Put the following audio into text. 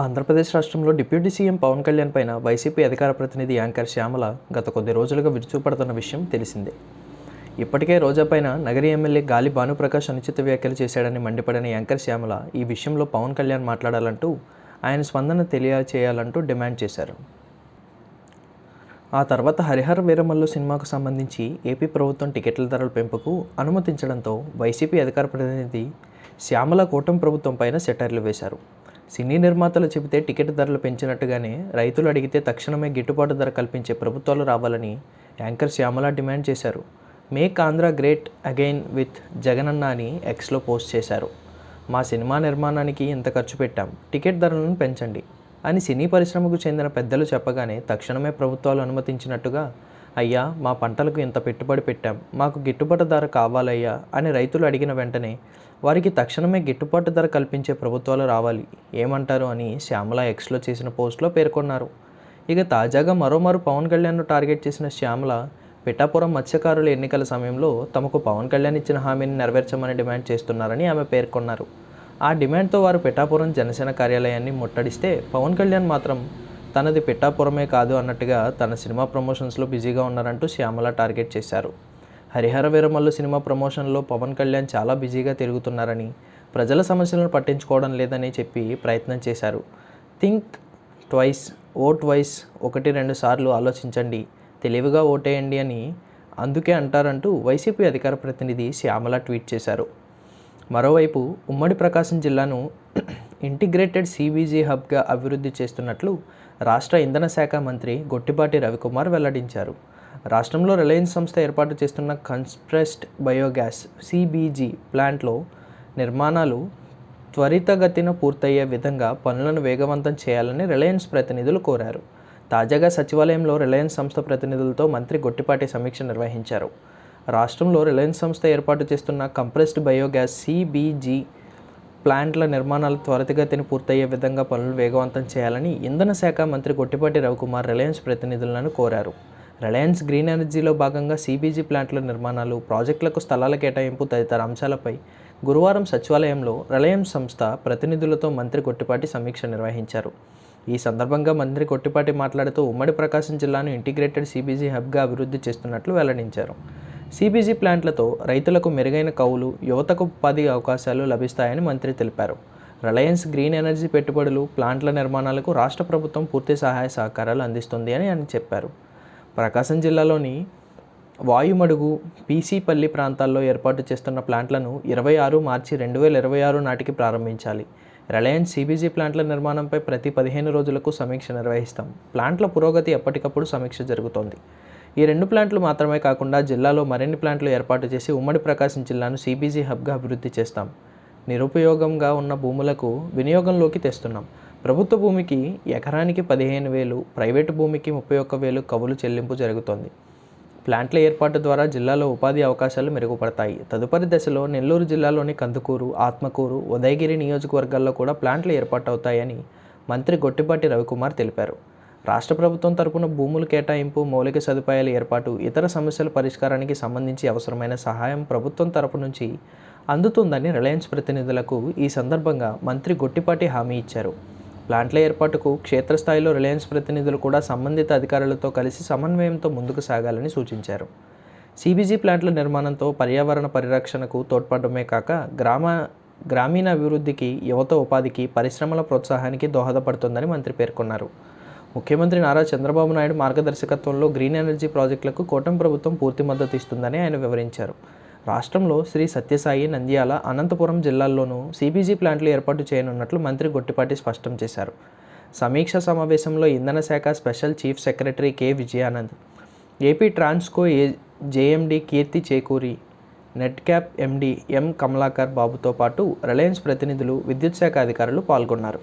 ఆంధ్రప్రదేశ్ రాష్ట్రంలో deputy CM Pawan Kalyan పైన YCP అధికార ప్రతినిధి యాంకర్ శ్యామల గత కొద్ది రోజులుగా విరుచుపడుతున్న విషయం తెలిసిందే. ఇప్పటికే రోజా పైన నగరి ఎమ్మెల్యే గాలి భానుప్రకాష్ అనుచిత వ్యాఖ్యలు చేశాడని మండిపడిన యాంకర్ శ్యామల ఈ విషయంలో పవన్ కళ్యాణ్ మాట్లాడాలంటూ ఆయన స్పందన తెలియచేయాలంటూ డిమాండ్ చేశారు. ఆ తర్వాత హరిహర వీరమల్లు సినిమాకు సంబంధించి ఏపీ ప్రభుత్వం టికెట్ల ధరల పెంపుకు అనుమతించడంతో వైసీపీ అధికార ప్రతినిధి శ్యామల కూటమి ప్రభుత్వం పైన సెటైర్లు వేశారు. సినీ నిర్మాతలు చెబితే టికెట్ ధరలు పెంచినట్టుగానే రైతులు అడిగితే తక్షణమే గిట్టుబాటు ధర కల్పించే ప్రభుత్వాలు రావాలని యాంకర్ శ్యామల డిమాండ్ చేశారు. Make Andhra great again with Jagananna అని ఎక్స్లో పోస్ట్ చేశారు. మా సినిమా నిర్మాణానికి ఇంత ఖర్చు పెట్టాం టికెట్ ధరలను పెంచండి అని సినీ పరిశ్రమకు చెందిన పెద్దలు చెప్పగానే తక్షణమే ప్రభుత్వాలు అనుమతించినట్టుగా అయ్యా మా పంటలకు ఇంత పెట్టుబడి పెట్టాం. మాకు గిట్టుబాటు ధర కావాలయ్యా అని రైతులు అడిగిన వెంటనే వారికి తక్షణమే గిట్టుబాటు ధర కల్పించే ప్రభుత్వాలు రావాలి. ఏమంటారు అని శ్యామల ఎక్స్లో చేసిన పోస్ట్లో పేర్కొన్నారు. ఇక తాజాగా మరోమారు పవన్ కళ్యాణ్ను టార్గెట్ చేసిన శ్యామల పిఠాపురం మత్స్యకారుల ఎన్నికల సమయంలో తమకు పవన్ కళ్యాణ్ ఇచ్చిన హామీని నెరవేర్చమని డిమాండ్ చేస్తున్నారని ఆమె పేర్కొన్నారు. ఆ డిమాండ్తో వారు పిఠాపురం జనసేన కార్యాలయాన్ని ముట్టడిస్తే పవన్ కళ్యాణ్ మాత్రం తనది పిఠాపురమే కాదు అన్నట్టుగా తన సినిమా ప్రమోషన్స్లో బిజీగా ఉన్నారంటూ శ్యామల టార్గెట్ చేశారు. హరిహర వీరమల్లు సినిమా ప్రమోషన్లో పవన్ కళ్యాణ్ చాలా బిజీగా తిరుగుతున్నారని ప్రజల సమస్యలను పట్టించుకోవడం లేదని చెప్పి ప్రయత్నం చేశారు. థింక్ ట్వైస్ ఓట్ వైస్ ఒకటి రెండు సార్లు ఆలోచించండి తెలివిగా ఓటేయండి అని అందుకే అంటారంటూ వైసీపీ అధికార ప్రతినిధి శ్యామల ట్వీట్ చేశారు. మరోవైపు ఉమ్మడి ప్రకాశం జిల్లాను ఇంటిగ్రేటెడ్ సిబీజీ హబ్గా అభివృద్ధి చేస్తున్నట్లు రాష్ట్ర ఇంధన శాఖ మంత్రి గొట్టిపాటి రవికుమార్ వెల్లడించారు. రాష్ట్రంలో రిలయన్స్ సంస్థ ఏర్పాటు చేస్తున్న కన్స్ప్రెస్డ్ బయోగ్యాస్ సిబీజీ ప్లాంట్లో నిర్మాణాలు త్వరితగతిన పూర్తయ్యే విధంగా పనులను వేగవంతం చేయాలని రిలయన్స్ ప్రతినిధులు కోరారు. తాజాగా సచివాలయంలో రిలయన్స్ సంస్థ ప్రతినిధులతో మంత్రి గొట్టిపాటి సమీక్ష నిర్వహించారు. రాష్ట్రంలో రిలయన్స్ సంస్థ ఏర్పాటు చేస్తున్న కంప్రెస్డ్ బయోగ్యాస్ సిబీజీ ప్లాంట్ల నిర్మాణాలు త్వరితగతిని పూర్తయ్యే విధంగా పనులు వేగవంతం చేయాలని ఇంధన శాఖ మంత్రి గొట్టిపాటి రవికుమార్ రిలయన్స్ ప్రతినిధులను కోరారు. రిలయన్స్ గ్రీన్ ఎనర్జీలో భాగంగా సిబీజీ ప్లాంట్ల నిర్మాణాలు ప్రాజెక్టులకు స్థలాల కేటాయింపు తదితర అంశాలపై గురువారం సచివాలయంలో రిలయన్స్ సంస్థ ప్రతినిధులతో మంత్రి గొట్టిపాటి సమీక్ష నిర్వహించారు. ఈ సందర్భంగా మంత్రి కొట్టిపాటి మాట్లాడుతూ ఉమ్మడి ప్రకాశం జిల్లాను ఇంటిగ్రేటెడ్ సిబీజీ హబ్గా అభివృద్ధి చేస్తున్నట్లు వెల్లడించారు. సిబీజీ ప్లాంట్లతో రైతులకు మెరుగైన కౌలు యువతకు ఉపాధి అవకాశాలు లభిస్తాయని మంత్రి తెలిపారు. రిలయన్స్ గ్రీన్ ఎనర్జీ పెట్టుబడులు ప్లాంట్ల నిర్మాణాలకు రాష్ట్ర ప్రభుత్వం పూర్తి సహాయ సహకారాలు అందిస్తుంది అని ఆయన చెప్పారు. ప్రకాశం జిల్లాలోని వాయుమడుగు పీసీపల్లి ప్రాంతాల్లో ఏర్పాటు చేస్తున్న ప్లాంట్లను ఇరవై ఆరు మార్చి రెండు వేల ఇరవై ఆరు నాటికి ప్రారంభించాలి. రిలయన్స్ సిబీజీ ప్లాంట్ల నిర్మాణంపై ప్రతి పదిహేను రోజులకు సమీక్ష నిర్వహిస్తాం. ప్లాంట్ల పురోగతి ఎప్పటికప్పుడు సమీక్ష జరుగుతోంది. ఈ రెండు ప్లాంట్లు మాత్రమే కాకుండా జిల్లాలో మరిన్ని ప్లాంట్లు ఏర్పాటు చేసి ఉమ్మడి ప్రకాశం జిల్లాను సిబీజీ హబ్గా అభివృద్ధి చేస్తాం. నిరుపయోగంగా ఉన్న భూములకు వినియోగంలోకి తెస్తున్నాం. ప్రభుత్వ భూమికి ఎకరానికి పదిహేను వేలు ప్రైవేటు భూమికి ముప్పై ఒక్క వేలు కవులు చెల్లింపు జరుగుతోంది. ప్లాంట్ల ఏర్పాటు ద్వారా జిల్లాలో ఉపాధి అవకాశాలు మెరుగుపడతాయి. తదుపరి దశలో నెల్లూరు జిల్లాలోని కందుకూరు ఆత్మకూరు ఉదయగిరి నియోజకవర్గాల్లో కూడా ప్లాంట్లు ఏర్పాటు అవుతాయని మంత్రి గొట్టిపాటి రవికుమార్ తెలిపారు. రాష్ట్ర ప్రభుత్వం తరపున భూములు కేటాయింపు మౌలిక సదుపాయాల ఏర్పాటు ఇతర సమస్యల పరిష్కారానికి సంబంధించి అవసరమైన సహాయం ప్రభుత్వం తరపు నుంచి అందుతుందని రిలయన్స్ ప్రతినిధులకు ఈ సందర్భంగా మంత్రి గొట్టిపాటి హామీ ఇచ్చారు. ప్లాంట్ల ఏర్పాటుకు క్షేత్రస్థాయిలో రిలయన్స్ ప్రతినిధులు కూడా సంబంధిత అధికారులతో కలిసి సమన్వయంతో ముందుకు సాగాలని సూచించారు. సిబీజీ ప్లాంట్ల నిర్మాణంతో పర్యావరణ పరిరక్షణకు తోడ్పడమే కాక గ్రామ గ్రామీణ అభివృద్ధికి యువత ఉపాధికి పరిశ్రమల ప్రోత్సాహానికి దోహదపడుతుందని మంత్రి పేర్కొన్నారు. ముఖ్యమంత్రి నారా చంద్రబాబు నాయుడు మార్గదర్శకత్వంలో గ్రీన్ ఎనర్జీ ప్రాజెక్టులకు కూటమి ప్రభుత్వం పూర్తి మద్దతు ఇస్తుందని ఆయన వివరించారు. రాష్ట్రంలో శ్రీ సత్యసాయి నంద్యాల అనంతపురం జిల్లాల్లోనూ సిబీజీ ప్లాంట్లు ఏర్పాటు చేయనున్నట్లు మంత్రి గొట్టిపాటి స్పష్టం చేశారు. సమీక్ష సమావేశంలో ఇంధన శాఖ special chief secretary K Vijayanand AP Transco A JMD Keerthi Chekuri NEDCAP MD M Kamalakar బాబుతో పాటు రిలయన్స్ ప్రతినిధులు విద్యుత్ శాఖ అధికారులు పాల్గొన్నారు.